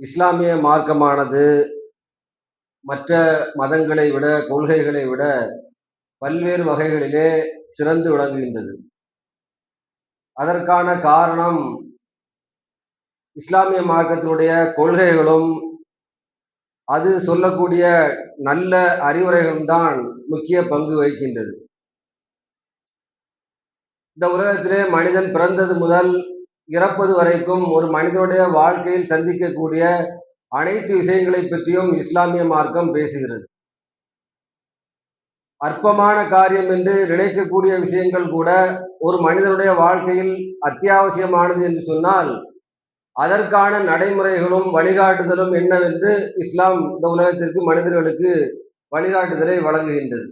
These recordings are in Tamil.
இஸ்லாமிய மார்க்கமானது மற்ற மதங்களை விட கொள்கைகளை விட பல்வேறு வகைகளிலே சிறந்து விளங்குகின்றது. அதற்கான காரணம் இஸ்லாமிய மார்க்கத்தினுடைய கொள்கைகளும் அது சொல்லக்கூடிய நல்ல அறிவுரைகளும் தான் முக்கிய பங்கு வகிக்கின்றது. இந்த உலகத்திலே மனிதன் பிறந்தது முதல் இறப்பது வரைக்கும் ஒரு மனிதனுடைய வாழ்க்கையில் சந்திக்கக்கூடிய அனைத்து விஷயங்களை பற்றியும் இஸ்லாமிய மார்க்கம் பேசுகிறது. அற்பமான காரியம் என்று நினைக்கக்கூடிய விஷயங்கள் கூட ஒரு மனிதனுடைய வாழ்க்கையில் அத்தியாவசியமானது என்று சொன்னால் அதற்கான நடைமுறைகளும் வழிகாட்டுதலும் என்னவென்று இஸ்லாம் இந்த உலகத்திற்கு மனிதர்களுக்கு வழிகாட்டுதலை வழங்குகின்றது.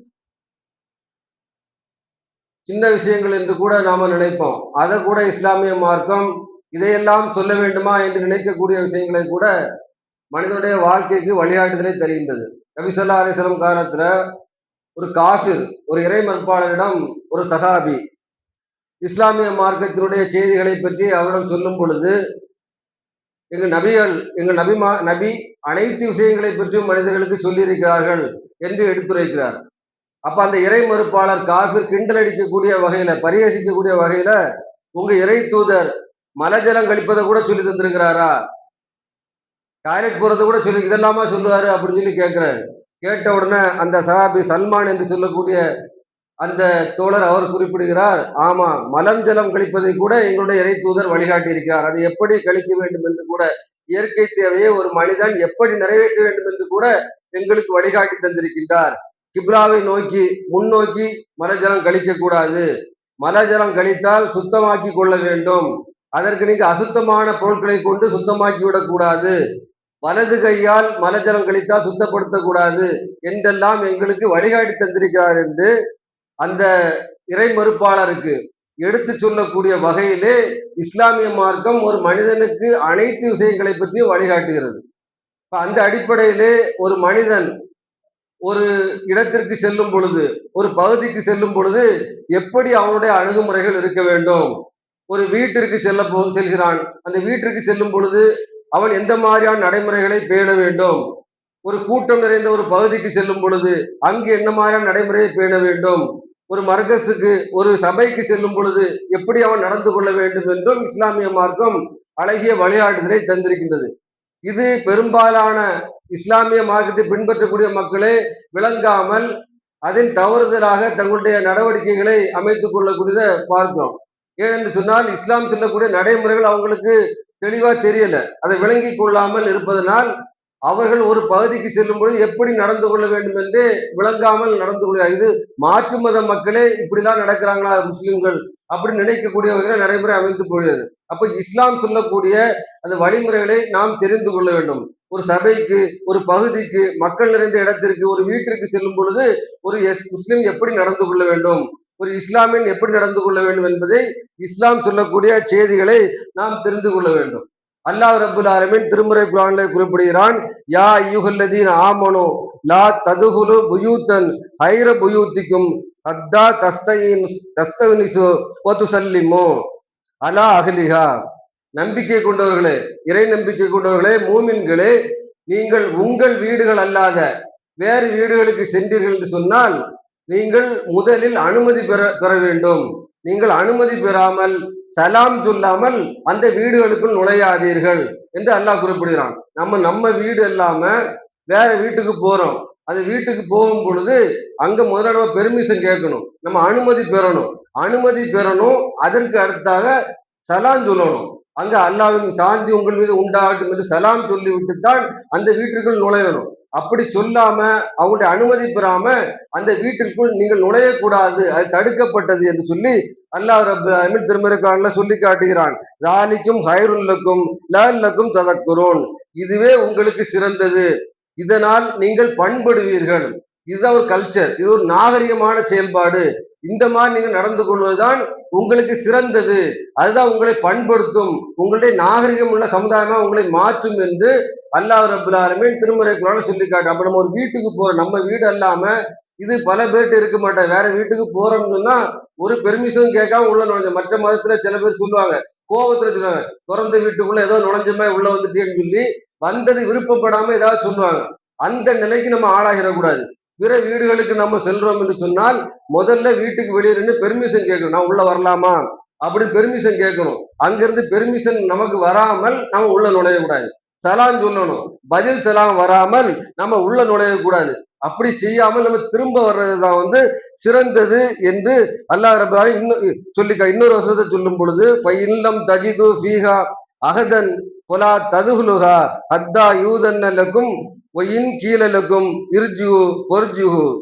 சின்ன விஷயங்கள் என்று கூட நாம நினைப்போம். அதை கூட இஸ்லாமிய மார்க்கம் இதையெல்லாம் சொல்ல வேண்டுமா என்று நினைக்கக்கூடிய விஷயங்களை கூட மனிதனுடைய வாழ்க்கைக்கு வழிகாட்டுதலை தருகின்றது நபிசல்லா அலிஸ்லம் காலத்துல ஒரு காஃபிர் ஒரு இறை மறுப்பாளரிடம் ஒரு சகாபி இஸ்லாமிய மார்க்கத்தினுடைய செய்திகளை பற்றி அவரிடம் சொல்லும் பொழுது எங்க நபிகள் எங்கள் நபிமா நபி அனைத்து விஷயங்களை பற்றியும் மனிதர்களுக்கு சொல்லியிருக்கிறார்கள் என்று எடுத்துரைக்கிறார். அப்போ அந்த இறை மறுப்பாளர் காஃபிர் கிண்டல் அடிக்கக்கூடிய வகையில் பரிகசிக்கக்கூடிய வகையில் உங்கள் இறை தூதர் மலஜலம் கழிப்பதை கூட சொல்லி தந்திருக்கிறாரா? டாய்லெட் போகிறத கூட சொல்லி இதெல்லாமா சொல்லுவாரு அப்படின்னு சொல்லி கேட்குறாரு. கேட்ட உடனே அந்த சஹாபி சல்மான் என்று சொல்லக்கூடிய அந்த தோழர் அவர் குறிப்பிடுகிறார் ஆமாம் மலம் ஜலம் கழிப்பதை கூட எங்களுடைய இறை தூதர் வழிகாட்டி இருக்கிறார் அதை எப்படி கழிக்க வேண்டும் என்று கூட இயற்கை தேவையை ஒரு மனிதன் எப்படி நிறைவேற்ற வேண்டும் என்று கூட எங்களுக்கு வழிகாட்டி தந்திருக்கின்றார். கிப்ராவை நோக்கி முன்னோக்கி மலஜலம் கழிக்க கூடாது மலஜலம் கழித்தால் சுத்தமாக்கி கொள்ள வேண்டும். அதற்கு நீங்க அசுத்தமான பொருட்களை கொண்டு சுத்தமாக்கி விடக்கூடாது. வலது கையால் மலஜலம் கழித்தால் சுத்தப்படுத்தக்கூடாது என்றெல்லாம் எங்களுக்கு வழிகாட்டி தந்திருக்கிறார் என்று அந்த இறை மறுப்பாளருக்கு எடுத்து சொல்லக்கூடிய வகையிலே இஸ்லாமிய மார்க்கம் ஒரு மனிதனுக்கு அனைத்து விஷயங்களை பற்றியும் வழிகாட்டுகிறது. அந்த அடிப்படையிலே ஒரு மனிதன் ஒரு இடத்திற்கு செல்லும் பொழுது ஒரு பகுதிக்கு செல்லும் பொழுது எப்படி அவனுடைய அணுகுமுறைகள் இருக்க வேண்டும்? ஒரு வீட்டிற்கு செல்ல போ செல்கிறான். அந்த வீட்டிற்கு செல்லும் பொழுது அவன் எந்த மாதிரியான நடைமுறைகளை பேண வேண்டும்? ஒரு கூட்டம் நிறைந்த ஒரு பகுதிக்கு செல்லும் பொழுது அங்கு என்ன மாதிரியான நடைமுறையை பேண வேண்டும்? ஒரு மர்கஸுக்கு ஒரு சபைக்கு செல்லும் பொழுது எப்படி அவன் நடந்து கொள்ள வேண்டும் என்றும் இஸ்லாமிய மார்க்கம் அழகிய வழிகாட்டுதலை தந்திருக்கின்றது. இது பெரும்பாலான இஸ்லாமிய மார்க்கத்தை பின்பற்றக்கூடிய மக்களே விளங்காமல் அதில் தவறுதலாக தங்களுடைய நடவடிக்கைகளை அமைத்துக் கொள்ளக்கூடியதை பார்க்கிறோம் ஏனென்று சொன்னால் இஸ்லாம் சொல்லக்கூடிய நடைமுறைகள் அவங்களுக்கு தெளிவாக தெரியல. அதை விளங்கி கொள்ளாமல் இருப்பதனால் அவர்கள் ஒரு பகுதிக்கு செல்லும் பொழுது எப்படி நடந்து கொள்ள வேண்டும் என்று விளங்காமல் நடந்து கொள்ள இது மாற்று மத மக்களே இப்படிலாம் நடக்கிறாங்களா முஸ்லிம்கள் அப்படின்னு நினைக்கக்கூடியவர்கள் நடைமுறை அமைத்து போகிறது. அப்ப இஸ்லாம் சொல்லக்கூடிய அந்த வழிமுறைகளை நாம் தெரிந்து கொள்ள வேண்டும். ஒரு சபைக்கு ஒரு பகுதிக்கு மக்கள் நிறைந்த இடத்திற்கு ஒரு வீட்டிற்கு செல்லும் பொழுது ஒரு எஸ் முஸ்லிம் எப்படி நடந்து கொள்ள வேண்டும்? ஒரு இஸ்லாமியன் எப்படி நடந்து கொள்ள வேண்டும் என்பதை இஸ்லாம் சொல்லக்கூடிய செய்திகளை நாம் தெரிந்து கொள்ள வேண்டும். அல்லாஹ் ரபுல் ஆலமின் திருமுறை குரான்ல குறிப்பிடுகிறான் யா ஐயுகல்லதீன் ஆமனோ லா ததுகுலு புயூத்தன் ஹைர புயூத்திக்கும் அத்தா தஸ்தையின் தஸ்தனிசு ஒத்து சல்லிமோ அலா அகலிஹா நம்பிக்கை கொண்டவர்களே இறை நம்பிக்கை கொண்டவர்களே மூமின்களே நீங்கள் உங்கள் வீடுகள் அல்லாத வேறு வீடுகளுக்கு சென்றீர்கள் என்று சொன்னால் நீங்கள் முதலில் அனுமதி பெற பெற வேண்டும். நீங்கள் அனுமதி பெறாமல் சலாம் சொல்லாமல் அந்த வீடுகளுக்குள் நுழையாதீர்கள் என்று அல்லாஹ் குறிப்பிடுகிறான். நம்ம நம்ம வீடு இல்லாம வேற வீட்டுக்கு போறோம். அந்த வீட்டுக்கு போகும் பொழுது அங்க முதல்ல நம்ம பெர்மிஷன் கேட்கணும். நம்ம அனுமதி பெறணும். அனுமதி பெறணும். அதற்கு அடுத்தாக சலாம் சொல்லணும். அங்க அல்லாவின் சாந்தி உங்கள் மீது உண்டாகட்டும் என்று சலாம் சொல்லிவிட்டு தான் அந்த வீட்டுக்குள் நுழையணும். அப்படி சொல்லாம அவங்களுடைய அனுமதி பெறாம அந்த வீட்டிற்குள் நீங்கள் நுழையக்கூடாது அது தடுக்கப்பட்டது என்று சொல்லி அல்லாஹ் அமீர் திருமருக்கான சொல்லி காட்டுகிறான். ராணிக்கும் ஹைருல்லக்கும் லக்கும் ததக்குரோன் இதுவே உங்களுக்கு சிறந்தது. இதனால் நீங்கள் பண்படுவீர்கள். இதுதான் ஒரு கல்ச்சர் இது ஒரு நாகரிகமான செயல்பாடு. இந்த மாதிரி நீங்க நடந்து கொள்வதுதான் உங்களுக்கு சிறந்தது. அதுதான் உங்களை பண்படுத்தும். உங்களுடைய நாகரிகம் உள்ள சமுதாயமா உங்களை மாற்றும் என்று அல்லாஹ் ரபுல்லாலுமே திருமறை குரான சொல்லி காட்டு அப்ப நம்ம ஒரு வீட்டுக்கு போறோம் நம்ம வீடு அல்லாம இது பல பேர்ட்டு இருக்க மாட்டேன் வேற வீட்டுக்கு போறோம்னா ஒரு பெர்மிஷன் கேட்காம உள்ள நுழைஞ்ச மற்ற மதத்துல சில பேர் சொல்லுவாங்க. கோபத்துல சொல்லுவாங்க. திறந்த வீட்டுக்குள்ள ஏதோ நுழைஞ்ச மாதிரி உள்ள வந்துட்டேன்னு சொல்லி வந்தது விருப்பப்படாம ஏதாவது சொல்லுவாங்க. அந்த நிலைக்கு நம்ம ஆளாகிடக்கூடாது. பிற வீடுகளுக்கு நம்ம செல்றோம் என்று சொன்னால் முதல்ல வீட்டுக்கு வெளியே நின்று பெர்மிஷன் கேட்கணும். நான் உள்ள வரலாமா? அப்படி பெர்மிஷன் கேட்கணும். அங்கிருந்து பெர்மிஷன் நமக்கு வராமல் நம்ம உள்ள நுழையக்கூடாது. சலாம் சொல்லணும். பதில் சலாம் வராமல் நம்ம உள்ள நுழையக்கூடாது. அப்படி செய்யாமல் நம்ம திரும்ப வர்றதுதான் வந்து சிறந்தது என்று அல்லாஹ் ரபாய் இன்னும் சொல்லிக்க இன்னொரு வசனத்தை சொல்லும் பொழுது இல்லம் தஜிது ஃபீஹா அகதன் பொலா ததுகுலுகா ஹத்தா யூதன்னலக்கும் ஒயின் கீழலுக்கும் இர்ஜு பொர்ஜுஹு.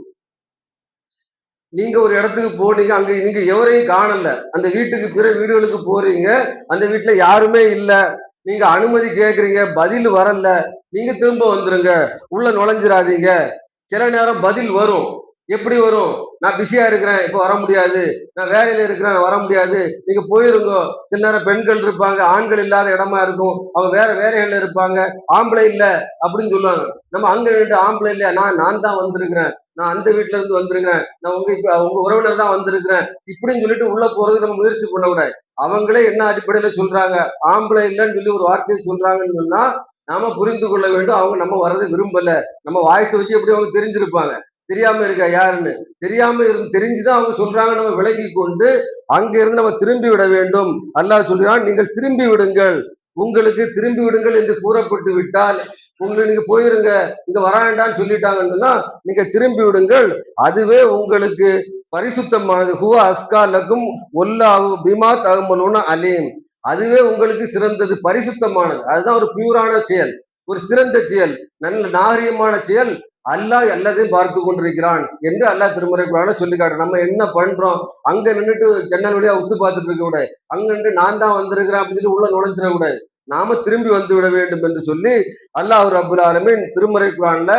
நீங்க ஒரு இடத்துக்கு போனீங்க அங்க நீங்க எவரையும் காணல. அந்த வீட்டுக்கு பிற வீடுகளுக்கு போறீங்க அந்த வீட்டுல யாருமே இல்ல. நீங்க அனுமதி கேக்குறீங்க பதில் வரல. நீங்க திரும்ப வந்துருங்க. உள்ள நுழைஞ்சிடாதீங்க சில நேரம் பதில் வரும். எப்படி வரும்? நான் பிஸியா இருக்கிறேன் இப்போ வர முடியாது. நான் வேலையில இருக்கிறேன் வர முடியாது. நீங்க போயிருங்க. சில நேரம் பெண்கள் இருப்பாங்க ஆண்கள் இல்லாத இடமா இருக்கும். அவங்க வேற வேலைகள்ல இருப்பாங்க. ஆம்பளை இல்ல அப்படின்னு சொல்லுவாங்க. நம்ம அங்க நின்று ஆம்பளை இல்லையா? நான் நான் தான் வந்திருக்கிறேன். நான் அந்த வீட்டுல இருந்து வந்திருக்கிறேன். நான் உங்க இப்ப உங்க உறவினர் தான் வந்திருக்கிறேன். இப்படின்னு சொல்லிட்டு உள்ள போறது நம்ம முயற்சி பண்ணக்கூடாது. அவங்களே என்ன அடிப்படையில சொல்றாங்க? ஆம்பளை இல்லைன்னு சொல்லி ஒரு வார்த்தையை சொல்றாங்கன்னு சொன்னா நாம புரிந்து கொள்ள வேண்டும். அவங்க நம்ம வர்றதை விரும்பல. நம்ம வாய்ஸ் வச்சு எப்படி அவங்க தெரிஞ்சிருப்பாங்க? தெரியாம இருக்கா யாருன்னு? தெரியாம இருந்து தெரிஞ்சுதான் அவங்க சொல்றாங்க நம்ம விலகி கொண்டு அங்க இருந்து நம்ம திரும்பி விட வேண்டும். அல்லாஹ் சொல்கிறான் நீங்கள் திரும்பி விடுங்கள். உங்களுக்கு திரும்பி விடுங்கள் என்று கூறப்பட்டு விட்டால் உங்களை நீங்க போயிருங்க. இங்க வராண்டான்னு சொல்லிட்டாங்கன்னா நீங்க திரும்பி விடுங்கள். அதுவே உங்களுக்கு பரிசுத்தமானது. ஹுவா அஸ்காலக்கும் ஒல்லாஹு பிமா தகமலுன்னு அலீம். அதுவே உங்களுக்கு சிறந்தது பரிசுத்தமானது. அதுதான் ஒரு பியூரான செயல். ஒரு சிறந்த செயல். நல்ல நாகரீகமான செயல். அல்லாஹ் எல்லாத்தையும் பார்த்து கொண்டிருக்கிறான் என்று அல்லாஹ் திருமுறை குரான சொல்லி காட்டுறோம் நம்ம என்ன பண்றோம்? அங்க நின்றுட்டு ஜன்னல் வழியா உத்து பார்த்துட்டு இருக்க கூடாது. அங்க நின்று நான் தான் வந்திருக்கிறேன் அப்படின்னு சொல்லி உள்ள நுழைஞ்சிட கூடாது. நாம திரும்பி வந்து விட வேண்டும் என்று சொல்லி அல்லாஹ் ரபுல் ஆலமின் திருமுறை குரான்ல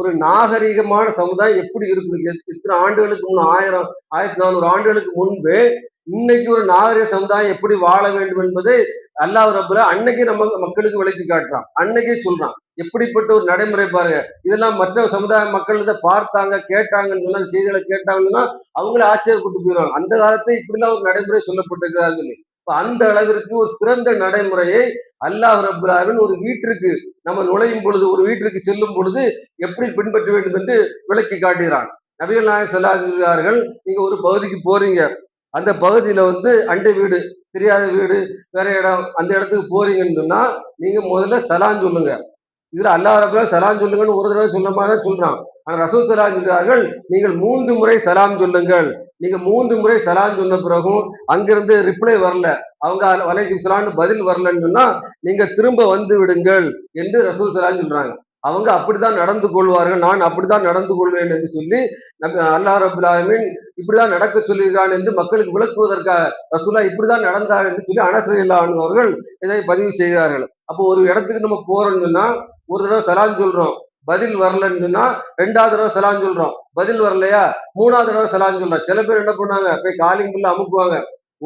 ஒரு நாகரிகமான சமுதாயம் எப்படி இருக்குது? இத்தனை ஆண்டுகளுக்கு முன் ஆயிரம் ஆயிரத்தி நானூறு ஆண்டுகளுக்கு முன்பே இன்னைக்கு ஒரு நாகரிக சமுதாயம் எப்படி வாழ வேண்டும் என்பதை அல்லாஹ் ரப்புல அன்னைக்கு நம்ம மக்களுக்கு விளக்கி காட்டுறான். அன்னைக்கே சொல்றான். எப்படிப்பட்ட ஒரு நடைமுறை பாருங்க. இதெல்லாம் மற்ற சமுதாய மக்கள் இதை பார்த்தாங்க கேட்டாங்கன்னு சொன்னா செய்திகளை கேட்டாங்கன்னா அவங்களே ஆச்சரியப்பட்டு போயிடுவாங்க. அந்த காலத்துல இப்படிலாம் ஒரு நடைமுறை சொல்லப்பட்டிருக்கிறாங்க சொல்லி. அந்த அளவிற்கு ஒரு சிறந்த நடைமுறையை அல்லாஹ் ரபுல்லாவின் ஒரு வீட்டிற்கு நம்ம நுழையும் பொழுது ஒரு வீட்டிற்கு செல்லும் பொழுது எப்படி பின்பற்ற வேண்டும் என்று விளக்கி காட்டுகிறான். நபிகள் நாயக் செல்லாகிறார்கள் நீங்க ஒரு பகுதிக்கு போறீங்க. அந்த பகுதியில வந்து அண்டை வீடு தெரியாத வீடு வேற இடம் அந்த இடத்துக்கு போறீங்கன்னு சொன்னா நீங்க முதல்ல சலான் சொல்லுங்க. இதுல அல்லாஹ் ரபுல்லா சலாம் சொல்லுங்கன்னு ஒரு தடவை சொன்ன மாதிரி தான் சொல்றான். ஆனா ரசூல் சலாம் சொல்றார்கள் நீங்கள் மூன்று முறை சலாம் சொல்லுங்கள். நீங்க மூன்று முறை சலாம் சொன்ன பிறகும் அங்கிருந்து ரிப்ளை வரல. அவங்க வலைக்கும் சலான்னு பதில் வரலன்னு சொன்னா நீங்க திரும்ப வந்து விடுங்கள் என்று ரசூல் சலான் சொல்றாங்க. அவங்க அப்படித்தான் நடந்து கொள்வார்கள் நான் அப்படித்தான் நடந்து கொள்வேன் என்று சொல்லி நம்ம அல்லா ரபுல்லாமின் இப்படிதான் நடக்க சொல்லியிருக்கான் என்று மக்களுக்கு விளக்குவதற்காக ரசூலா இப்படிதான் நடந்தார் என்று சொல்லி அனசரில்லான் அவர்கள் இதை பதிவு செய்கிறார்கள் அப்போ ஒரு இடத்துக்கு நம்ம போறோம்னு சொன்னா ஒரு தடவை சலான் சொல்றோம் பதில் வரலன்னு சொன்னா ரெண்டாவது தடவை சலான் சொல்றோம் பதில் வரலையா? மூணாவது தடவை சலான் சொல்றோம். சில பேர் என்ன பண்ணாங்க போய் காலிங் பில் அமுக்குவாங்க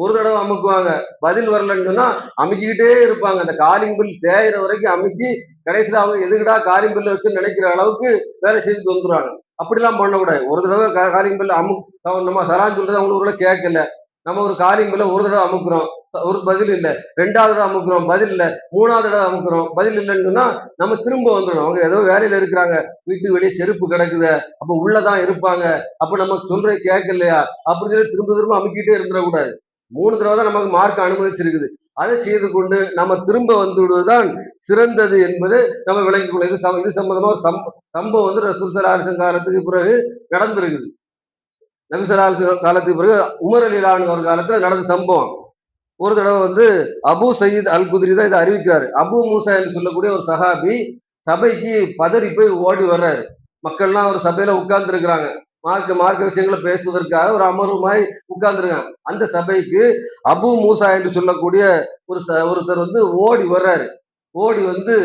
ஒரு தடவை அமுக்குவாங்க பதில் வரலன்னு சொன்னா அமுக்கிக்கிட்டே இருப்பாங்க. அந்த காலிங் பில் தேயிற வரைக்கும் அமுக்கி கடைசியில் அவங்க எதுக்குடா காலிங் பில்ல வச்சு நினைக்கிற அளவுக்கு வேலை செய்து வந்துடுறாங்க. அப்படிலாம் பண்ணக்கூடாது. ஒரு தடவை காலிங் பில் அமு நம்ம சரான் சொல்றது அவங்களுக்கு கேட்கல. நம்ம ஒரு காலிங் பில்ல ஒரு தடவை அமுக்குறோம். ஒரு பதில் இல்லை. ரெண்டாவது தடவை அமுக்குறோம். பதில் இல்லை. மூணாவது தடவை அமுக்குறோம். பதில் இல்லைன்னு நம்ம திரும்ப வந்துடும் அவங்க ஏதோ வேலையில இருக்கிறாங்க. வீட்டுக்கு வெளியே செருப்பு கிடக்குத. அப்போ உள்ளதான் இருப்பாங்க. அப்போ நம்ம சொல்ற கேட்கலையா? அப்படின்னு சொல்லி திரும்ப திரும்ப அமுக்கிட்டே இருந்துடக்கூடாது. மூணு தடவை தான் நமக்கு மார்க் அனுமதிச்சிருக்குது. அதை செய்து கொண்டு நம்ம திரும்ப வந்து விடுவதுதான் சிறந்தது என்பது நம்ம விளங்கிக் கொள்ள இது இது சம்பந்தமா சம்பவம் வந்து ரசூல் அரசன் காலத்துக்கு பிறகு நடந்திருக்குது. நபிசலால் காலத்துக்கு பிறகு உமர் அலி ஒரு காலத்தில் நடந்த சம்பவம். ஒரு தடவை வந்து அபு சயீத் அல் குதிரி தான் இதை அறிவிக்கிறாரு. அபு மூசா என்று சொல்லக்கூடிய ஒரு சஹாபி சபைக்கு பதறி போய் ஓடி வர்றாரு. மக்கள்லாம் ஒரு சபையில உட்கார்ந்து இருக்கிறாங்க மார்க்க மார்க்க விஷயங்களை பேசுவதற்காக ஒரு அமர்வுமாய் உட்கார்ந்துருக்காங்க. அந்த சபைக்கு அபு மூசா என்று சொல்லக்கூடிய ஒரு ச ஒருத்தர் வந்து ஓடி வர்றாரு. ஓடி வந்து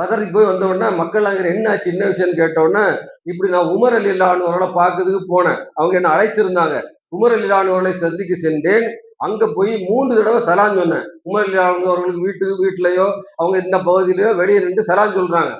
பதறி போய் வந்தவொடனே மக்கள் அங்கே என்ன சின்ன விஷயம்னு கேட்டோடனே இப்படி நான் உமர் அலி இல்லானவரோட பார்க்கறதுக்கு போனேன். அவங்க என்ன அழைச்சிருந்தாங்க. உமர் அலி இல்லானவர்களை சந்திக்க சென்றேன். அங்க போய் மூன்று தடவை சலான் சொன்னேன். உமர் அவர்களுக்கு வீட்டுக்கு வீட்டிலையோ அவங்க இந்த பகுதியிலயோ வெளியே நின்று சலான் சொல்றாங்க.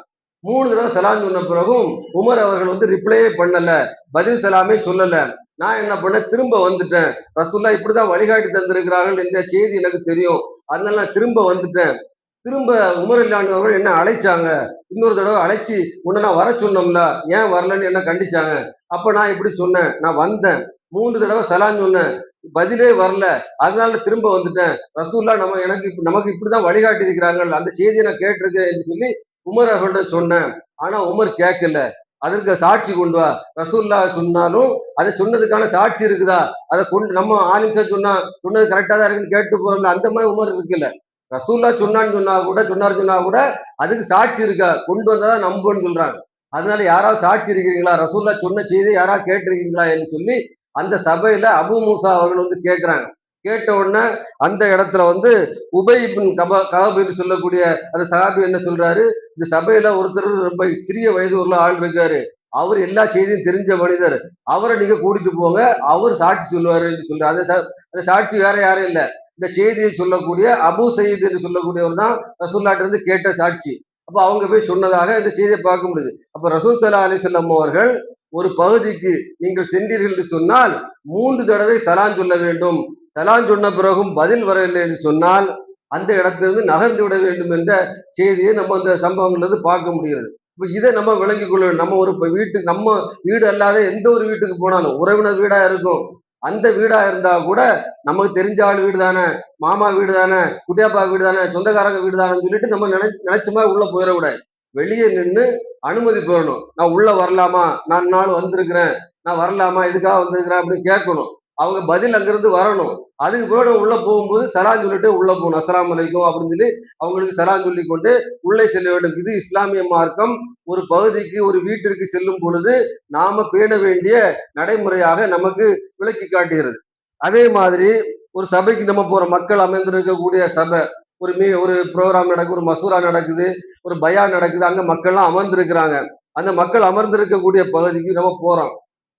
மூணு தடவை சலாம் சொன்ன பிறகும் உமர் அவர்கள் வந்து ரிப்ளையே பண்ணல பதில் சலாமே சொல்லல. நான் என்ன பண்ணேன் திரும்ப வந்துட்டேன். ரசுல்லா இப்படிதான் வழிகாட்டி தந்திருக்கிறார்கள் என்ற செய்தி எனக்கு தெரியும். அதனால நான் திரும்ப வந்துட்டேன். திரும்ப உமர் இல்லாண்டு அவர்கள் என்ன அழைச்சாங்க? இன்னொரு தடவை அழைச்சி உன்னை நான் வர சொன்னோம்ல ஏன் வரலன்னு என்ன கண்டிச்சாங்க? அப்ப நான் இப்படி சொன்னேன். நான் வந்தேன். மூன்று தடவை சலான் சொன்னேன். பதிலே வரல. அதனால திரும்ப வந்துட்டேன். ரசூல்லா நம்ம எனக்கு நமக்கு இப்படிதான் வழிகாட்டி இருக்கிறாங்க அந்த செய்தியை நான் கேட்டிருக்கேன் என்று சொல்லி உமர் அவர்கள்ட்ட சொன்னேன். ஆனா உமர் கேட்கல. அதற்கு சாட்சி கொண்டு வா. ரசூல்லா சொன்னாலும் அதை சொன்னதுக்கான சாட்சி இருக்குதா? அதை கொண்டு நம்ம ஆலிம்சா சொன்னா சொன்னது கரெக்டாக தான் இருக்குன்னு கேட்டு போறோம்ல. அந்த மாதிரி உமர் இருக்குல்ல ரசூல்லா சொன்னான்னு சொன்னா கூட சொன்னார் சொன்னா கூட அதுக்கு சாட்சி இருக்கா? கொண்டு வந்தா நம்புன்னு சொல்றாங்க. அதனால யாராவது சாட்சி இருக்கிறீங்களா? ரசூல்லா சொன்ன செய்தி யாராவது கேட்டிருக்கீங்களா? என்று சொல்லி அந்த சபையில அபு மூசா அவர்கள் வந்து கேட்கிறாங்க. கேட்ட உடனே அந்த இடத்துல வந்து உபை கபா கப சொல்லக்கூடிய அந்த சகாபி என்ன சொல்றாரு? இந்த சபையில ஒருத்தர் ரொம்ப சிறிய வயது உள்ள ஆள் இருக்காரு. அவர் எல்லா செய்தியும் தெரிஞ்ச மனிதர். அவரை நீங்க கூட்டிட்டு போங்க. அவர் சாட்சி சொல்லுவாரு என்று சொல்றாரு. அந்த அந்த சாட்சி வேற யாரும் இல்லை. இந்த செய்தியை சொல்லக்கூடிய அபு சயீத் என்று சொல்லக்கூடியவர் தான் ரசூல்லாட்டு இருந்து கேட்ட சாட்சி. அப்ப அவங்க போய் சொன்னதாக இந்த செய்தியை பார்க்க முடியுது. அப்ப ரசூல் அலி செல்லம் அவர்கள் ஒரு பகுதிக்கு நீங்கள் சென்றீர்கள் என்று சொன்னால் மூன்று தடவை சலான் சொல்ல வேண்டும். தலான் சொன்ன பிறகும் பதில் வரவில்லை என்று சொன்னால் அந்த இடத்திலிருந்து நகர்ந்து விட வேண்டும் என்ற செய்தியை நம்ம அந்த சம்பவங்கள்லேருந்து பார்க்க முடிகிறது. இப்போ இதை நம்ம விளங்கிக் கொள்ள வேண்டும். நம்ம ஒரு இப்போ வீட்டுக்கு நம்ம வீடு அல்லாத எந்த ஒரு வீட்டுக்கு போனாலும் உறவினர் வீடாக இருக்கும். அந்த வீடாக இருந்தால் கூட நமக்கு தெரிஞ்ச ஆள் வீடு தானே மாமா வீடு தானே குட்டியாப்பா வீடு தானே சொந்தக்காரங்க வீடு தானேன்னு சொல்லிட்டு நம்ம நினை நினைச்ச உள்ளே போயிடக்கூடாது. வெளியே நின்று அனுமதி பெறணும். நான் உள்ளே வரலாமா? நான் நாள் வந்திருக்கிறேன். நான் வரலாமா? இதுக்காக வந்திருக்கிறேன் அப்படின்னு கேட்கணும். அவங்க பதில் அங்கிருந்து வரணும். அதுக்கு பிறகு உள்ள போகும்போது சலாம் சொல்லிட்டு உள்ள போகணும். அஸ்ஸலாமு அலைக்கும் அப்படின்னு சொல்லி அவங்களுக்கு சலாம் சொல்லி கொண்டு உள்ளே செல்ல வேண்டும். இது இஸ்லாமிய மார்க்கம். ஒரு பகுதிக்கு ஒரு வீட்டிற்கு செல்லும் பொழுது நாம பேண வேண்டிய நடைமுறையாக நமக்கு விளக்கி காட்டுகிறது. அதே மாதிரி ஒரு சபைக்கு நம்ம போற மக்கள் அமைந்திருக்கக்கூடிய சபை ஒரு மீ ஒரு ப்ரோக்ராம் நடக்குது ஒரு மசூரா நடக்குது ஒரு பயா நடக்குது அங்க மக்கள்லாம் அமர்ந்திருக்கிறாங்க. அந்த மக்கள் அமர்ந்திருக்கக்கூடிய பகுதிக்கு நம்ம போறோம்.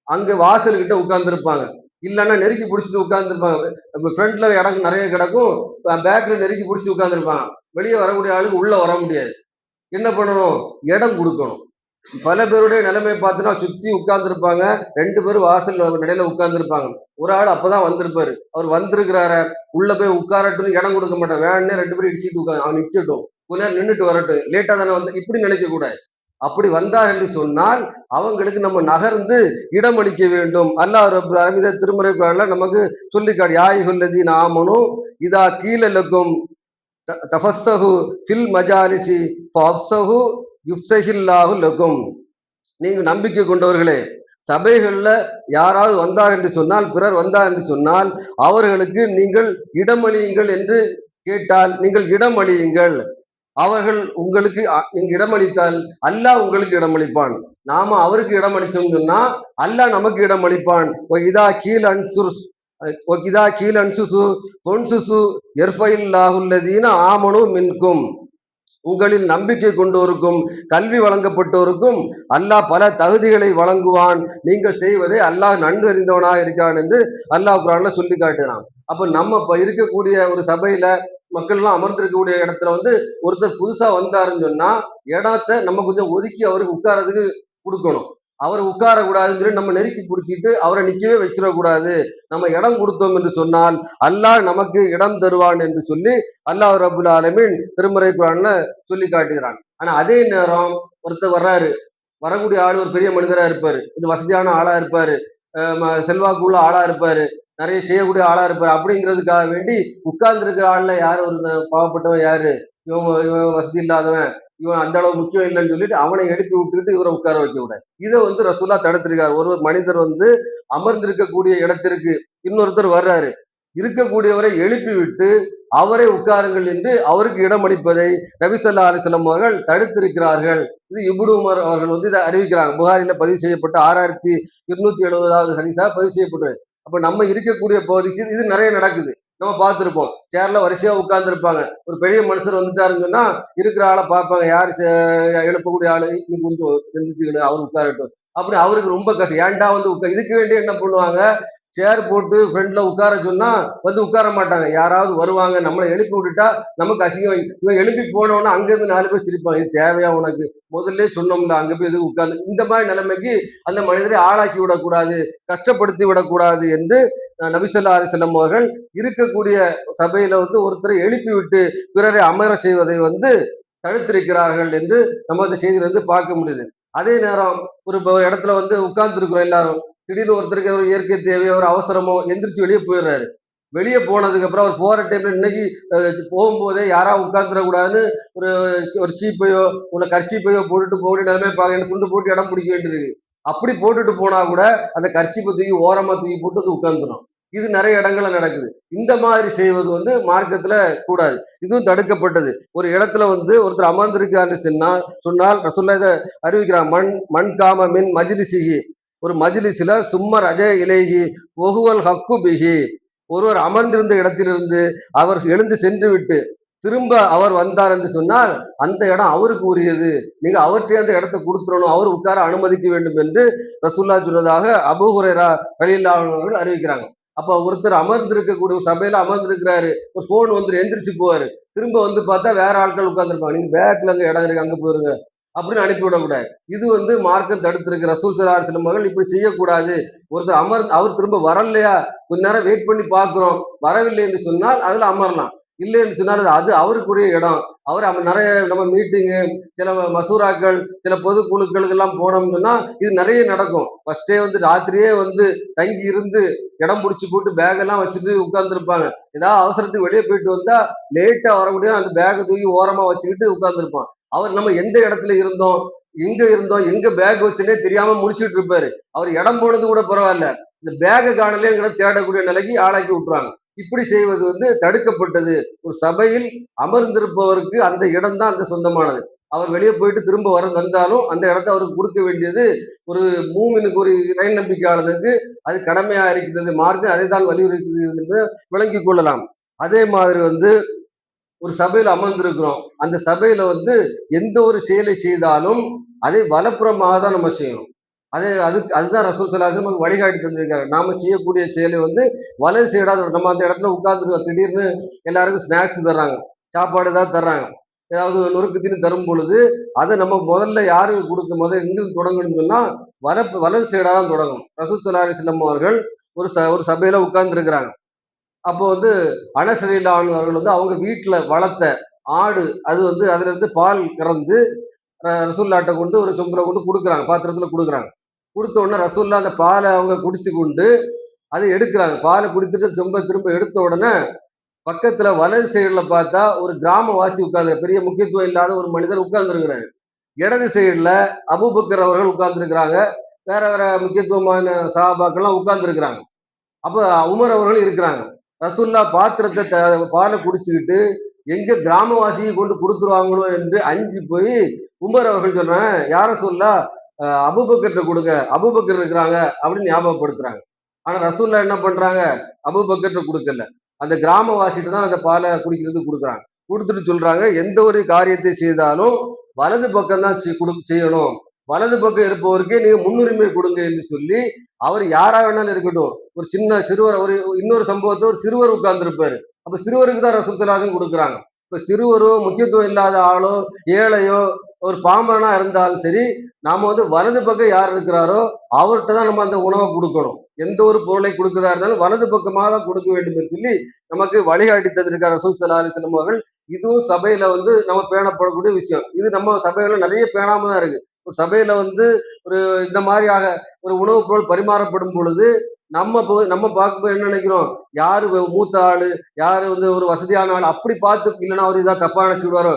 அங்க வாசல்கிட்ட உட்கார்ந்துருப்பாங்க. இல்லைன்னா நெருக்கி பிடிச்சிட்டு உட்காந்துருப்பான் நம்ம ஃப்ரண்ட்ல இடம் நிறைய கிடக்கும். பேக்கில் நெருக்கி பிடிச்சி உட்காந்துருப்பான் வெளியே வரக்கூடிய ஆளுக்கு உள்ளே வர முடியாது. என்ன பண்ணணும்? இடம் கொடுக்கணும். பல பேருடைய நிலைமையை பார்த்தோன்னா சுற்றி உட்கார்ந்துருப்பாங்க. ரெண்டு பேரும் வாசல் நிலையில உட்கார்ந்துருப்பாங்க. ஒரு ஆள் அப்பதான் வந்திருப்பாரு. அவர் வந்திருக்கிறாரு. உள்ள போய் உட்காரட்டும் இடம் கொடுக்க மாட்டேன். வேணே ரெண்டு பேரும் இடிச்சிட்டு உட்காந்து அவன் நிச்சட்டும் கொஞ்ச நேரம் நின்றுட்டு வரட்டும். லேட்டா தானே வந்து இப்படி நினைக்க கூடாது அப்படி வந்தார் என்று சொன்னால் அவங்களுக்கு நம்ம நகர்ந்து இடம் அளிக்க வேண்டும். அல்லாஹ் ரபுல் அரமித திருமுறை குரான்ல நமக்கு சொல்லிக்காடு. யாய் நாமனும் இதா கீழலுக்கும் தஃபஸ்ஸஹு ஃபில் மஜாலிசி ஃபஸ்ஸஹு யுஃப்சஹில்லாஹு லக்கும். நீங்கள் நம்பிக்கை கொண்டவர்களே சபைகளில் யாராவது வந்தார் என்று சொன்னால் பிறர் வந்தார் என்று சொன்னால் அவர்களுக்கு நீங்கள் இடமளியுங்கள் என்று கேட்டால் நீங்கள் இடமளியுங்கள் அவர்கள் உங்களுக்கு அ- நீங்க இடமளித்தால் அல்லாஹ் உங்களுக்கு இடமளிப்பான். நாம அவருக்கு இடமளிச்சோம்னு சொன்னா அல்லாஹ் நமக்கு இடமளிப்பான். இதா கீழ் அன்சுர் இதா கீழ் அன்சுசு தொன்சுசு எர்ஃபைல்லாஹுல்லதீன ஆமனு மின்கும். உங்களில் நம்பிக்கை கொண்டோருக்கும் கல்வி வழங்கப்பட்டோருக்கும் அல்லாஹ் பல தகுதிகளை வழங்குவான். நீங்கள் செய்வதை அல்லாஹ் நன்கு அறிந்தவனாக இருக்கான் என்று அல்லாஹ் குரான்ல சொல்லி காட்டுறான் அப்ப நம்ம இப்ப இருக்கக்கூடிய ஒரு சபையில மக்கள்லாம் அமர்ந்திருக்கக்கூடிய இடத்துல வந்து ஒருத்தர் புதுசா வந்தாருன்னு சொன்னா இடத்த நம்ம கொஞ்சம் ஒதுக்கி அவருக்கு உட்காரதுக்கு கொடுக்கணும். அவர் உட்காரக்கூடாதுன்னு சொல்லி நம்ம நெருக்கி பிடிச்சிட்டு அவரை நிற்கவே வச்சிடக்கூடாது. நம்ம இடம் கொடுத்தோம் என்று சொன்னால் அல்லாஹ் நமக்கு இடம் தருவான் என்று சொல்லி அல்லாஹ் ரபுல் ஆலமின் திருமறை குரான்ல சொல்லி காட்டுகிறான். ஆனா அதே நேரம் ஒருத்தர் வர்றாரு. வரக்கூடிய ஆள் ஒரு பெரிய மனிதரா இருப்பாரு. கொஞ்சம் வசதியான ஆளா இருப்பாரு. ம- செல்வாக்குள்ள ஆளா இருப்பாரு. நிறைய செய்யக்கூடிய ஆளா இருப்பார். அப்படிங்கிறதுக்காக வேண்டி உட்கார்ந்து இருக்கிற ஆள்ல யார் ஒரு பாவப்பட்டவன் யாரு? இவன் இவன் வசதி இல்லாதவன் இவன் அந்த அளவு முக்கியம் இல்லைன்னு சொல்லிட்டு அவனை எழுப்பி விட்டுக்கிட்டு இவரை உட்கார வைக்க கூடாது இதை வந்து ரசூலா தடுத்திருக்காரு. ஒரு மனிதர் வந்து அமர்ந்திருக்கக்கூடிய இடத்திற்கு இன்னொருத்தர் வர்றாரு. இருக்கக்கூடியவரை எழுப்பி விட்டு அவரை உட்காருங்கள் என்று அவருக்கு இடமளிப்பதை நபிசல்லா அலிஸ்லாம் அவர்கள் தடுத்திருக்கிறார்கள். இது இபுடு உமர் அவர்கள் வந்து இதை அறிவிக்கிறாங்க. புகாரில பதிவு செய்யப்பட்ட ஆறாயிரத்தி இருநூத்தி எழுபதாவது ஹரிசா பதிவு செய்யப்பட்டது அப்போ நம்ம இருக்கக்கூடிய பகுதிக்கு இது நிறைய நடக்குது. நம்ம பார்த்துருப்போம். சேர்ல வரிசையா உட்கார்ந்துருப்பாங்க. ஒரு பெரிய மனுஷர் வந்துட்டாருங்கன்னா இருக்கிற ஆளை பார்ப்பாங்க. யார் எழுப்பக்கூடிய ஆளு? இன்னும் கொஞ்சம் தெரிஞ்சுக்கணும். அவர் உட்காரட்டும். அப்படி அவருக்கு ரொம்ப கஷ்டம். ஏன்டா வந்து உட்கா இதுக்கு வேண்டிய என்ன பண்ணுவாங்க? சேர் போட்டு ஃப்ரெண்டில் உட்கார சொன்னால் வந்து உட்கார மாட்டாங்க. யாராவது வருவாங்க நம்மளை எழுப்பி விட்டுட்டா நமக்கு அசிங்கம். இவன் எழுப்பி போனோன்னா அங்கேருந்து நாலு பேர் சிரிப்பாங்க. இது தேவையா உனக்கு? முதல்ல சொன்னோம்ல அங்கே போய் எதுக்கு உட்கார்ந்து. இந்த மாதிரி நிலைமைக்கு அந்த மனிதரை ஆளாக்கி விடக்கூடாது கஷ்டப்படுத்தி விடக்கூடாது என்று நபிசல்லா அலிசல்லம் அவர்கள் இருக்கக்கூடிய சபையில் வந்து ஒருத்தரை எழுப்பி விட்டு பிறரை அமர செய்வதை வந்து தடுத்திருக்கிறார்கள் என்று நம்ம அந்த செய்தியிலிருந்து பார்க்க முடியுது. அதே நேரம் ஒரு இடத்துல வந்து உட்கார்ந்துருக்கிறோம் எல்லாரும். திடீர்னு ஒருத்தருக்கு ஒரு இயற்கை தேவையோ ஒரு அவசரமோ எந்திரிச்சு வெளியே போயிடுறாரு. வெளியே போனதுக்கு அப்புறம் அவர் போகிற டைம்ல இன்னைக்கு போகும்போதே யாராவது உட்காந்துடக்கூடாதுன்னு ஒரு ஒரு சீப்பையோ உள்ள கர்ச்சிப்பையோ போட்டுட்டு போக வேண்டிய நிலைமை துண்டு போட்டு இடம் பிடிக்க வேண்டியிருக்கு அப்படி போட்டுட்டு போனா கூட அந்த கர்ச்சிப்பை தூக்கி ஓரமாக தூக்கி போட்டு அது உட்காந்துரும் இது நிறைய இடங்கள்ல நடக்குது. இந்த மாதிரி செய்வது வந்து மார்க்கத்துல கூடாது. இதுவும் தடுக்கப்பட்டது. ஒரு இடத்துல வந்து ஒருத்தர் அமர்ந்திருக்கான்னு சொன்னால் சொன்னால் ரசுல்லா இதை அறிவிக்கிறான். மண் மண் காம மின் மஜ்லிசிஹி. ஒரு மஜ்லிஸ்ல சும்மா ரஜ இலேஹி ஒகுவல் ஹக்கு பிஹி. ஒருவர் அமர்ந்திருந்த இடத்திலிருந்து அவர் எழுந்து சென்று விட்டு திரும்ப அவர் வந்தார் என்று சொன்னால் அந்த இடம் அவருக்கு உரியது. நீங்க அவர்கிட்ட அந்த இடத்தை கொடுத்துடணும் அவர் உட்கார அனுமதிக்க வேண்டும் என்று ரசுல்லா சொன்னதாக அபு ஹுரேரா ரலில்லா அவர்கள் அறிவிக்கிறாங்க. அப்ப ஒருத்தர் அமர்ந்திருக்கக்கூடிய சபையில அமர்ந்திருக்கிறாரு ஒரு போன் வந்து எந்திரிச்சு போவாரு. திரும்ப வந்து பார்த்தா வேற ஆட்கள் உட்காந்துருப்பாங்க நீங்க பேக்ல அங்க இடம் இருக்கு அங்க போயிருங்க. அப்படின்னு அனுப்பிவிடக்கூடாது. இது வந்து மார்க்கம் தடுத்திருக்கு ரசூல் சலார் சில மகள் இப்படி செய்யக்கூடாது. ஒருத்தர் அமர் அவர் திரும்ப வரலையா? கொஞ்ச நேரம் வெயிட் பண்ணி பார்க்குறோம். வரவில்லை என்று சொன்னால் அதில் அமரலாம். இல்லைன்னு சொன்னால் அது- அவருக்குரிய இடம். அவர் அவ- நிறைய நம்ம மீட்டிங்கு சில மசூராக்கள் சில பொதுக்குழுக்களுக்கெல்லாம் போனோம்னு இது நிறைய நடக்கும். ஃபர்ஸ்டே வந்து ராத்திரியே வந்து தங்கி இருந்து இடம் பிடிச்சி போட்டு பேக்கெல்லாம் வச்சுட்டு உட்காந்துருப்பாங்க ஏதாவது அவசரத்துக்கு வெளியே போயிட்டு வந்தால் லேட்டாக வரக்கூடிய அந்த பேக்கை தூக்கி ஓரமாக வச்சுக்கிட்டு உட்காந்துருப்பான் அவர் நம்ம எந்த இடத்துல இருந்தோம் எங்க இருந்தோம் எங்க பேக் வச்சுனே தெரியாம முடிச்சிட்டு இருப்பாரு. அவர் இடம் போனது கூட பரவாயில்ல. இந்த பேக காணலே எங்களை தேடக்கூடிய நிலைக்கு ஆளாக்கி விட்டுறாங்க. இப்படி செய்வது வந்து தடுக்கப்பட்டது. ஒரு சபையில் அமர்ந்திருப்பவருக்கு அந்த இடம் தான் அந்த சொந்தமானது. அவர் வெளியே போயிட்டு திரும்ப வர வந்தாலும் அந்த இடத்த அவருக்கு கொடுக்க வேண்டியது ஒரு மூமினுக்கு ஒரு இறை நம்பிக்கையாளருக்கு அது கடமையா இருக்கிறது. மார்க்கு அதை தான் வலியுறுத்தி விளங்கிக் கொள்ளலாம். அதே மாதிரி வந்து ஒரு சபையில் அமர்ந்திருக்கிறோம். அந்த சபையில வந்து எந்த ஒரு செயலை செய்தாலும் அதை வலப்புறமாக தான் நம்ம செய்யணும். அது அது அதுதான் ரசூல் சலாசி நமக்கு வழிகாட்டி தந்திருக்காரு நாம செய்யக்கூடிய செயலை வந்து வலது சைடாக நம்ம அந்த இடத்துல உட்கார்ந்துருக்கோம். திடீர்னு எல்லாருக்கும் ஸ்நாக்ஸ் தர்றாங்க. சாப்பாடு ஏதாவது தர்றாங்க. ஏதாவது நொறுக்கு தீனி தரும் பொழுது அதை நம்ம முதல்ல யாருக்கு கொடுக்கும் போது எங்கிருந்து தொடங்கணும்னு சொன்னால் வல வலது சைடாக தான் தொடங்கும் ரசூல் சலாஹி செல்லம் அவர்கள் ஒரு ச ஒரு சபையில உட்கார்ந்துருக்கிறாங்க. அப்போ வந்து அனசரிலான் அவர்கள் வந்து அவங்க வீட்டில் வளர்த்த ஆடு அது வந்து அதுலேருந்து பால் கறந்து ரசூல்லாட்டை கொண்டு ஒரு சொம்பில் கொண்டு கொடுக்குறாங்க பாத்திரத்தில் கொடுக்குறாங்க. கொடுத்த உடனே ரசூல்லா அந்த பாலை அவங்க குடிச்சு கொண்டு அதை எடுக்கிறாங்க. பாலை குடித்துட்டு சொம்பை திரும்ப எடுத்த உடனே பக்கத்தில் வலது சைடில் பார்த்தா ஒரு கிராமவாசி உட்கார்ந்து பெரிய முக்கியத்துவம் இல்லாத ஒரு மனிதர் உட்கார்ந்துருக்கிறாரு. இடது சைடில் அபுபக்கர் அவர்கள் உட்கார்ந்துருக்கிறாங்க. வேற வேற முக்கியத்துவமான சகாபாக்கள்லாம் உட்கார்ந்துருக்கிறாங்க. அப்போ உமர் அவர்கள் இருக்கிறாங்க. ரசுல்லா பாத்திரத்தை த- பாலை குடிச்சுக்கிட்டு எங்க கிராமவாசியை கொண்டு கொடுத்துருவாங்களோ என்று அஞ்சு போய் உமர் அவர்கள் சொல்றேன் யார சொல்லா அபுபக்கர்கிட்ட கொடுங்க அபுபக்கர் இருக்கிறாங்க அப்படின்னு ஞாபகப்படுத்துறாங்க. ஆனா ரசூல்லா என்ன பண்றாங்க? அபுபக்கர்கிட்ட கொடுக்கல. அந்த கிராமவாசிட்டு தான் அந்த பாலை குடிக்கிறது கொடுக்குறாங்க. கொடுத்துட்டு சொல்றாங்க எந்த ஒரு காரியத்தை செய்தாலும் வலது பக்கம் தான் செய்யணும். வலது பக்கம் இருப்பவருக்கே நீங்க முன்னுரிமை கொடுங்க என்று சொல்லி அவர் யாரா வேணாலும் இருக்கட்டும். ஒரு சின்ன சிறுவர் ஒரு இன்னொரு சம்பவத்தை ஒரு சிறுவர் உட்கார்ந்துருப்பாரு. அப்ப சிறுவருக்கு தான் ரசூத்தலாசம் கொடுக்குறாங்க. இப்ப சிறுவரோ முக்கியத்துவம் இல்லாத ஆளோ ஏழையோ ஒரு பாம்பனா இருந்தாலும் சரி நாம வந்து வலது பக்கம் யார் இருக்கிறாரோ அவர்கிட்ட தான் நம்ம அந்த உணவை கொடுக்கணும். எந்த ஒரு பொருளை கொடுக்கறதா இருந்தாலும் வலது பக்கமாக தான் கொடுக்க வேண்டும் என்று சொல்லி நமக்கு வழிகாட்டி தந்திருக்கார் ரசூல் சல்லா அலிஸ்லம் அவர்கள். இதுவும் சபையில வந்து நம்ம பேணப்படக்கூடிய விஷயம். இது நம்ம சபையில நிறைய பேணாம தான் இருக்கு. ஒரு சபையில வந்து ஒரு இந்த மாதிரியாக ஒரு உணவுப் பொருள் பரிமாறப்படும் பொழுது நம்ம நம்ம பார்க்கும்போது என்ன நினைக்கிறோம்? யாரு மூத்த ஆளு? யாரு வந்து ஒரு வசதியான ஆள்? அப்படி பார்த்து இல்லைன்னா அவர் இதாக தப்பா நினைச்சு விடுவாரோ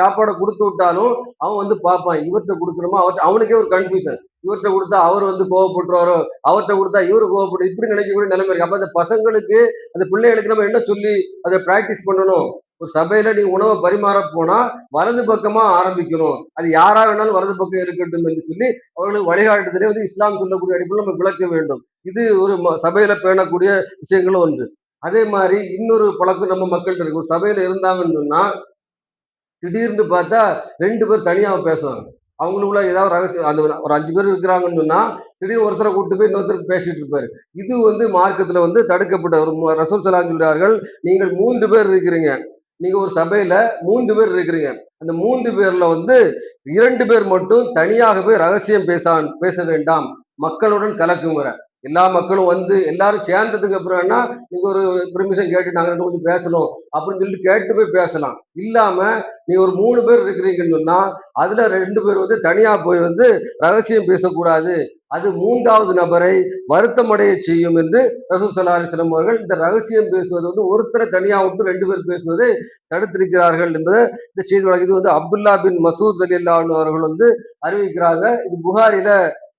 சாப்பாடை கொடுத்து விட்டாலும் அவன் வந்து பார்ப்பான் இவர்கிட்ட கொடுக்கணுமா? அவர்கிட்ட அவனுக்கே ஒரு கன்ஃபியூஷன் இவர்கிட்ட கொடுத்தா அவர் வந்து கோவப்பட்டுருவாரோ? அவர்கிட்ட கொடுத்தா இவரு கோவப்பட்டு இப்படி நினைக்கக்கூடிய நிலைமை இருக்கு. அப்ப அந்த பசங்களுக்கு அந்த பிள்ளைகளுக்கு நம்ம என்ன சொல்லி அதை பிராக்டிஸ் பண்ணணும்? ஒரு சபையில நீ உணவை பரிமாற போனா வலது பக்கமா ஆரம்பிக்கணும். அது யாரா வேணாலும் வலது பக்கம் இருக்கட்டும் என்று சொல்லி அவர்களுக்கு வழிகாட்டுதலே வந்து இஸ்லாம் சொல்லக்கூடிய அடிப்படையில் நம்ம விளக்க வேண்டும். இது ஒரு ம- சபையில பேணக்கூடிய விஷயங்களும் ஒன்று. அதே மாதிரி இன்னொரு பழக்கம் நம்ம மக்கள்கிட்ட இருக்கு. ஒரு சபையில இருந்தாங்கன்னு சொன்னா திடீர்னு பார்த்தா ரெண்டு பேர் தனியாக பேசுவாங்க. அவங்களுக்குள்ள ஏதாவது ரகசியம் அந்த ஒரு அஞ்சு பேர் இருக்கிறாங்கன்னு சொன்னா திடீர்னு ஒருத்தரை கூட்டு போய் இன்னொருத்தர் பேசிட்டு இருப்பாரு. இது வந்து மார்க்கத்துல வந்து தடுக்கப்பட்ட ஒரு ரசூல் சலாம் நீங்கள் மூன்று பேர் இருக்கிறீங்க. நீங்க ஒரு சபையில மூன்று பேர் இருக்கிறீங்க. அந்த மூன்று பேர்ல வந்து இரண்டு பேர் மட்டும் தனியாக போய் ரகசியம் பேச பேச வேண்டாம். மக்களுடன் கலக்குங்கிற. எல்லா மக்களும் வந்து எல்லாரும் சேர்ந்ததுக்கு அப்புறம் என்ன? நீங்க ஒரு பெர்மிஷன் கேட்டு நாங்க ரெண்டு கொஞ்சம் பேசணும் அப்படின்னு சொல்லிட்டு கேட்டு போய் பேசலாம். இல்லாம நீ ஒரு மூணு பேர் இருக்கிறீங்கன்னு சொன்னா அதுல ரெண்டு பேர் வந்து தனியா போய் வந்து ரகசியம் பேசக்கூடாது. அது மூன்றாவது நபரை வருத்தமடைய செய்யும் என்று ரசூல் அவர்கள் இந்த ரகசியம் பேசுவது வந்து ஒருத்தரை தனியா விட்டு ரெண்டு பேர் பேசுவதை தடுத்திருக்கிறார்கள் என்பதை இந்த செய்தி வழக்கு இது வந்து அப்துல்லா பின் மசூத் அலி அவர்கள் வந்து அறிவிக்கிறாங்க. இது புகாரில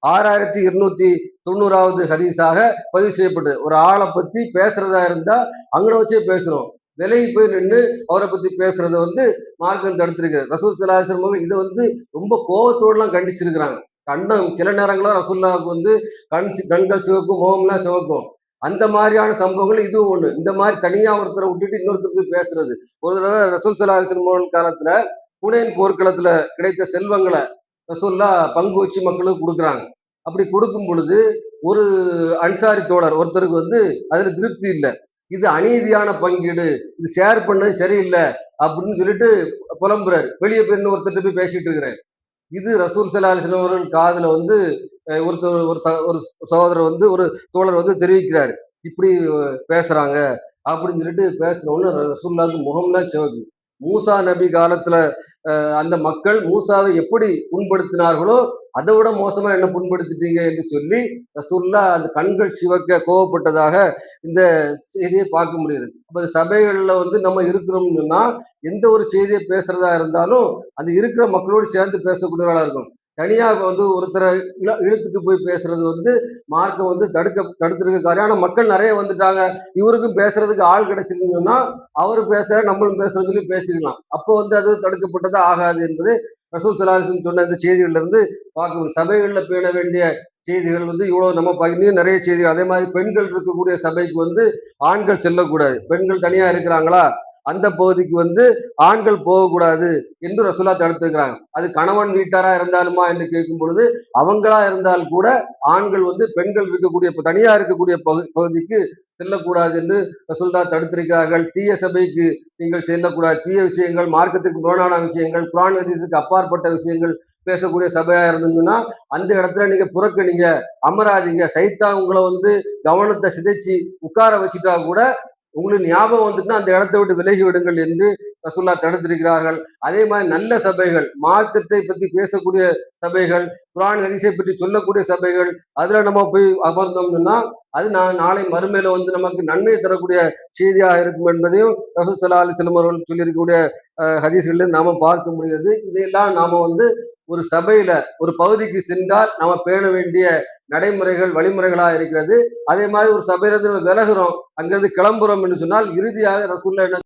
ஆறாயிரத்தி இருநூத்தி தொண்ணூறாவது ஹதீஸாக பதிவு செய்யப்பட்டது. ஒரு ஆளை பத்தி பேசுறதா இருந்தா அங்கன வச்சே பேசுறோம். விலகி போய் நின்று அவரை பத்தி பேசுறத வந்து மார்க்கம் தடுத்திருக்கிறது. ரசூல் சலாஹம் அவர்கள் இதை வந்து ரொம்ப கோபத்தோடலாம் கண்டிச்சிருக்கிறாங்க. கண்டம் சில நேரங்களில் ரசூல்லாவுக்கு வந்து கண் கண்கள் சிவக்கும் முகம்லாம் சிவக்கும். அந்த மாதிரியான சம்பவங்கள் இதுவும் ஒண்ணு. இந்த மாதிரி தனியா ஒருத்தரை விட்டுட்டு இன்னொருத்தர் போய் பேசுறது. ஒரு தடவை ரசூல் சலாஹம் மோகன் காலத்துல புனேன் போர்க்களத்துல கிடைத்த செல்வங்களை ரசூல்லா பங்கு வச்சு மக்களுக்கு கொடுக்குறாங்க. அப்படி கொடுக்கும் பொழுது ஒரு அன்சாரி தோழர் ஒருத்தருக்கு வந்து அதில் திருப்தி இல்லை. இது அநீதியான பங்கீடு இது ஷேர் பண்ணது சரியில்லை அப்படின்னு சொல்லிட்டு புலம்புறாரு. வெளியே பெண்ணு ஒருத்தர்கிட்ட போய் பேசிட்டு இருக்கிறேன் இது ரசூல் சல்லா அலிஸ்லாம் அவர்கள் வந்து ஒருத்தர் ஒரு த- ஒரு சகோதரர் வந்து ஒரு தோழர் வந்து தெரிவிக்கிறாரு. இப்படி பேசுகிறாங்க பேசுறாங்க அப்படின்னு சொல்லிட்டு பேசுறவொன்னு ரசூல்லாவுக்கு முகம்லாம் சிவக்கு மூசா நபி காலத்துல அந்த மக்கள் மூசாவை எப்படி புண்படுத்தினார்களோ அதை விட மோசமா என்ன புண்படுத்திட்டீங்க என்று சொல்லி ரசூல்லா அந்த கண்கள் சிவக்க கோவப்பட்டதாக இந்த செய்தியை பார்க்க முடியுது. அப்போ சபைகளில் வந்து நம்ம இருக்கிறோம்னா எந்த ஒரு செய்தியை பேசுறதா இருந்தாலும் அது இருக்கிற மக்களோடு சேர்ந்து பேசக்கூடியவர்களாக இருக்கும். தனியாக வந்து ஒருத்தரை இழ- இழுத்துட்டு போய் பேசுறது வந்து மார்க்கம் வந்து தடுக்க தடுத்திருக்க. ஆனால் மக்கள் நிறைய வந்துட்டாங்க. இவருக்கும் பேசுறதுக்கு ஆள் கிடைச்சிருந்தோம்னா அவர் பேசுற நம்மளும் பேசுறது சொல்லி பேசிக்கலாம் அப்போ வந்து அது தடுக்கப்பட்டது ஆகாது என்பது ரசூல் சலாஹன் சொன்ன இந்த செய்திகள்ல இருந்து பார்க்கணும் சபைகளில் பேண வேண்டிய செய்திகள் வந்து இவ்வளவு நம்ம பகிர்ந்து நிறைய செய்திகள். அதே மாதிரி பெண்கள் இருக்கக்கூடிய சபைக்கு வந்து ஆண்கள் செல்லக்கூடாது. பெண்கள் தனியா இருக்கிறாங்களா? அந்த பகுதிக்கு வந்து ஆண்கள் போகக்கூடாது என்று ரசூலா தடுத்துக்கிறாங்க. அது கணவன் வீட்டாரா இருந்தாலுமா என்று கேட்கும் பொழுது அவங்களா இருந்தால் கூட ஆண்கள் வந்து பெண்கள் இருக்கக்கூடிய தனியா இருக்கக்கூடிய பகு- பகுதிக்கு செல்லக்கூடாது என்று ரசூல்லா தடுத்திருக்கிறார்கள். தீய சபைக்கு நீங்கள் செல்லக்கூடாது. தீய விஷயங்கள் மார்க்கத்துக்கு புறணான விஷயங்கள் குரான் விஷயத்துக்கு அப்பாற்பட்ட விஷயங்கள் பேசக்கூடிய சபையா இருந்ததுன்னா அந்த இடத்துல நீங்க புறக்கணிங்க அமராதிங்க. சைத்தா உங்களை வந்து கவனத்தை சிதைச்சு உட்கார வச்சுட்டா கூட உங்களுக்கு ஞாபகம் வந்துட்டுனா அந்த இடத்தை விட்டு விலகி விடுங்கள் என்று ரசுல்லா தடுத்திருக்கிறார்கள். அதே மாதிரி நல்ல சபைகள் மார்க்கத்தை பற்றி பேசக்கூடிய சபைகள் குரான் ஹதீஸை பற்றி சொல்லக்கூடிய சபைகள் அதில் நம்ம போய் அமர்ந்தோம்னா அது நான் நாளை மறுமையில வந்து நமக்கு நன்மை தரக்கூடிய செய்தியாக இருக்கும் என்பதையும் ரசூசல்லா அலி அவர்கள் சொல்லியிருக்கக்கூடிய ஹதீஸ்களில் நாம பார்க்க முடிகிறது இதையெல்லாம் நாம வந்து ஒரு சபையில ஒரு பகுதிக்கு சென்றால் நாம பேண வேண்டிய நடைமுறைகள் வழிமுறைகளா இருக்கிறது. அதே மாதிரி ஒரு சபையிலிருந்து நம்ம விலகுறோம் அங்கிருந்து கிளம்புறோம் என்று சொன்னால் இறுதியாக ரசூல்லா என்ன